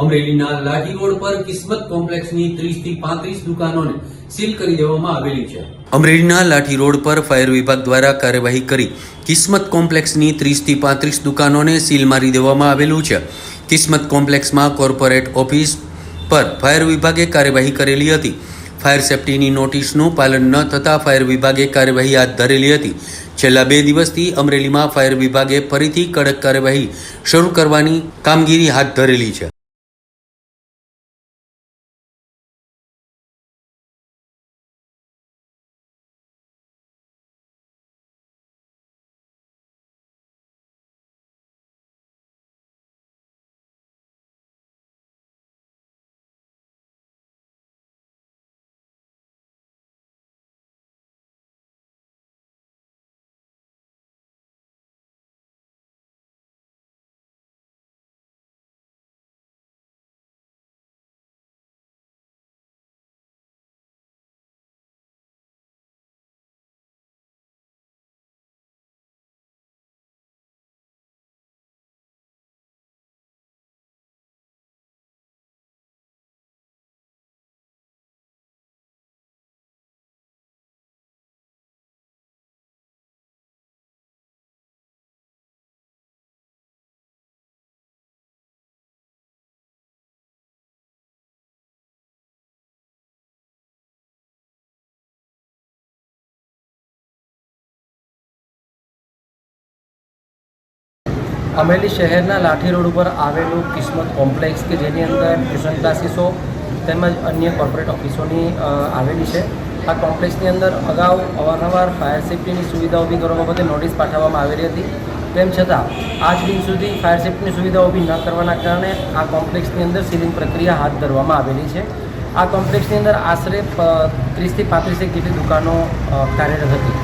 અમરેલીના લાઠી રોડ પર કિસ્મત કોમ્પ્લેક્સની ત્રીસથી પાંત્રીસ દુકાનોને સીલ કરી દેવામાં આવેલી છે. અમરેલીના લાઠી રોડ પર ફાયર વિભાગ દ્વારા કાર્યવાહી કરી કિસ્મત કોમ્પ્લેક્સની ત્રીસથી પાંત્રીસ દુકાનોને સીલ મારી દેવામાં આવેલું છે. કિસ્મત કોમ્પ્લેક્સમાં કોર્પોરેટ ઓફિસ પર ફાયર વિભાગે કાર્યવાહી કરેલી હતી. ફાયર સેફટીની નોટિસનું પાલન ન થતાં ફાયર વિભાગે કાર્યવાહી હાથ ધરેલી હતી. છેલ્લા બે દિવસથી અમરેલીમાં ફાયર વિભાગે ફરીથી કડક કાર્યવાહી શરૂ કરવાની કામગીરી હાથ ધરેલી છે. અમરેલી શહેરના લાઠી રોડ ઉપર આવેલું કિસ્મત કોમ્પ્લેક્સ કે જેની અંદર ટ્યુશન ક્લાસીસો તેમજ અન્ય કોર્પોરેટ ઓફિસોની આવેલી છે. આ કોમ્પ્લેક્સની અંદર અગાઉ અવારનવાર ફાયર સેફ્ટીની સુવિધા ઊભી કરવા બાબતે નોટિસ પાઠવવામાં આવેલી હતી. તેમ છતાં, આજ દિન સુધી ફાયર સેફ્ટીની સુવિધા ઊભી ન કરવાના કારણે આ કોમ્પ્લેક્સની અંદર સીલિંગ પ્રક્રિયા હાથ ધરવામાં આવેલી છે. આ કોમ્પ્લેક્સની અંદર આશરે ત્રીસથી પાંત્રીસેક જેટલી દુકાનો કાર્યરત હતી.